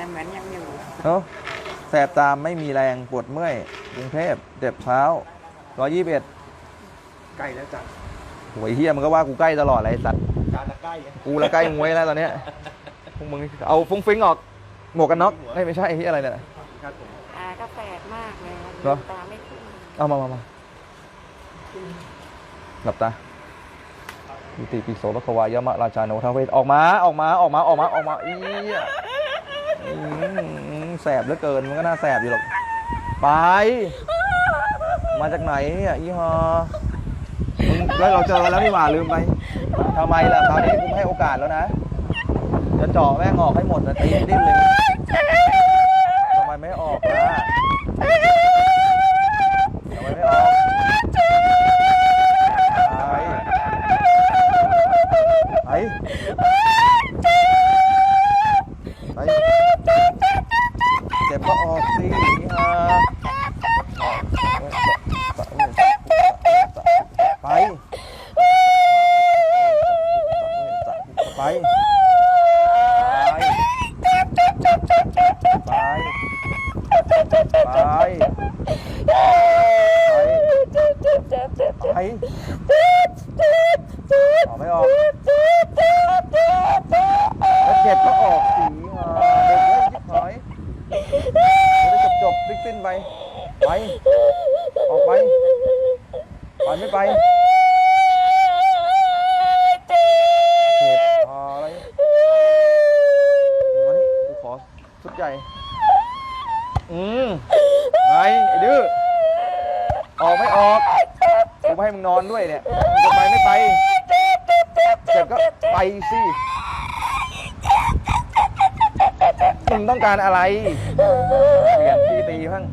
แต่เหมือนยังอยู่เนาะแสบตามไม่มีแรงปวดเมื่อยกรุงเทพเจ็บเท้าร้อยยี่สิบเอ็ดใกล้แล้วจ้ะโหวยเฮียมันก็ว่ากูใกล้ตลอดเลยไอ้สัตว์จานละใกล้ไงกูละใกล้มวยแล้วตอนเนี้ยพวกมึงเอาฟุ้งฟิ้งออกหมวกกันน็อกเฮ้ยไม่ใช่ไอ้เฮียอะไรเนี่ย ครับผมตาก็แสบมากเลยเหรอ ตาไม่ขึ้นเอามามามาหลับตาอิติปิโสพระควายามะราชาโนทาเวทออกมาออกมาออกมาออกมาออกมาอียอืม แสบเหลือเกินมันก็น่าแสบอยู่หรอก ไป มาจากไหนเนี่ยอีฮอแล้วเราเจอแล้วนี่หว่าลืมไปทำไมล่ะคราวนี้กูให้โอกาสแล้วนะจะเจาะแม่งออกให้หมดนะตีให้ดิ้นเลยทำไมไม่ออกล่ะ ไปเจ็บเจ็บเจ็บเจ็บเจ็บไปเจ็บเจ็บเจ็บออกไม่ออกเจ็บเจ็บเจ็บเจ็บแล้วเจ็บก็ออกสีมาเด็กเล่นยิบหอยจะจบจบสิ้นสิ้นไปไปออกไปไปไม่ไปเจ็บอะไรมานี่กูขอชุดใหญ่ อืมไงไอ้ดื้อ ออกไม่ออกกูไม่ให้มึงนอนด้วยเนี่ยมึงจะไปไม่ไปเจ็บก็ไปสิมึงต้องการอะไรเปลี่ยนที่ตีบ้าง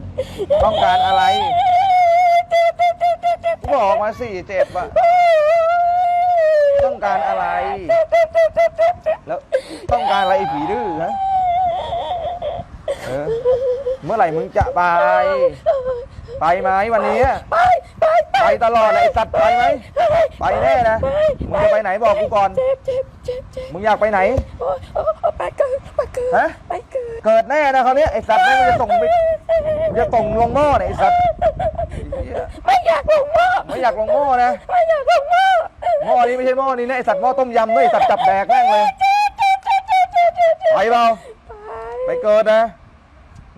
ต้องการอะไรบอกมาสิเจ็บอะต้องการอะไร แล้วต้องการอะไรไอ้ผีดื้อฮะเออ เมื่อไหร่มึงจะไป ไปไหมวันนี้ ไปไปไปตลอดเลยไอ้สัตว์ไปไหม ไปแน่นะ มึงจะไปไหนบอกกูก่อน เจ็บเจ็บเจ็บเจ็บมึงอยากไปไหน โอ๊ยโอ๊ยไปเกิดไปเกิดฮะ ไปเกิดเกิดแน่นะคราวนี้ไอ้สัตว์แม่งจะส่งไปจะส่งลงหม้อเนี่ยไอ้สัตว์ไอ้เหี้ยไม่อยากลงหม้อไม่อยากลงหม้อนะไม่อยากลงหม้อหม้อนี้ไม่ใช่หม้อนี้นะไอ้สัตว์หม้อต้มยำด้วยไอ้สัตว์จับแดกแม่งเลย ไปเปล่าไปเกิดนะ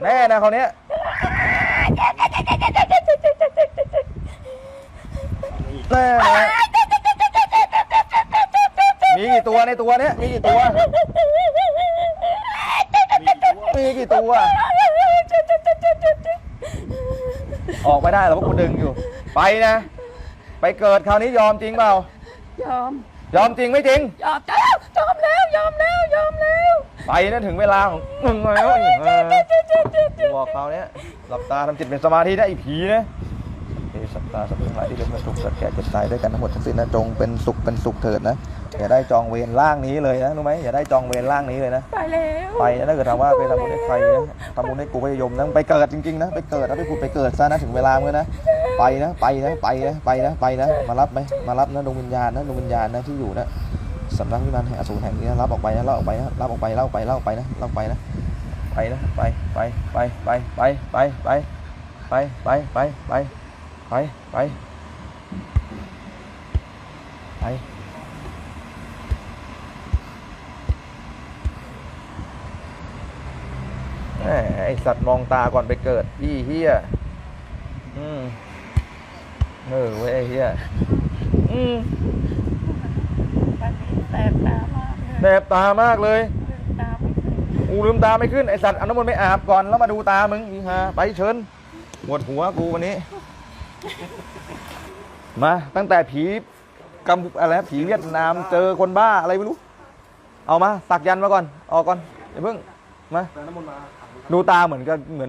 แน่นะคราวนี้แน่นะมีกี่ตัวในตัวเนี้ยมีกี่ตัว มีกี่ตัว ออกไม่ได้หรอกเพราะกูดึงอยู่ ไปนะ ไปเกิดคราวนี้ยอมจริงเปล่า ยอม ยอมจริงไม่จริง ยอมแล้วยอมแล้วยอมแล้วยอมแล้ว ไปนะถึงเวลาของมึงแล้วไอ้เออกู บอกเขาเนี้ยหลับตาทำจิตเป็นสมาธินะไอ้ผีนะเอสัตตาสัพพะที่เป็นสุขสัตว์แก่เจ็บตายด้วยกันทั้งหมดทั้งสิ้นนะจงเป็นสุขเป็นสุขเถิดนะอย่าได้จองเวรร่างนี้เลยนะรู้ไหมอย่าได้จองเวรร่างนี้เลยนะไปแล้วไปนะถ้าเกิดถามว่าเคยทำบุญให้ใครนะทำบุญให้กูพยมนะไปเกิดจริงๆนะไปเกิดนะไปพูดไปเกิดซะนะถึงเวลาเมื่อนะไปนะไปนะไปนะไปนะไปนะมารับไหมมารับนะดวงวิญญาณนะดวงวิญญาณนะที่อยู่นะสำนักวิมานแห่งอสูรแห่งนี้นะรับออกไปนะรับออกไปนะรับออกไปรับออกไปรับออกไปนะรับออกไปนะ ไปนะไปไปไปไปไปไปไปไปไปไปไปไปไปไปไอสัตว์มองตาก่อนไปเกิดยี่เฮียอืมเออเว้ยไอเฮียอืมแสบตามากเลย กูลืมตาไม่ขึ้นไอสัตว์เอาน้ำมนต์ไม่อาบก่อนแล้วมาดูตามึงอีฮาไปเชิญหมดหัวกูวันนี้ มาตั้งแต่ผีกัมอะไรนะผีเวียดนามเจอคนบ้าอะไรไม่รู้ เอามาสักยันต์มาก่อนออกก่อนอย่าเพิ่งมาแต่น้ำมนต์มาดูตาเหมือนกับเหมือน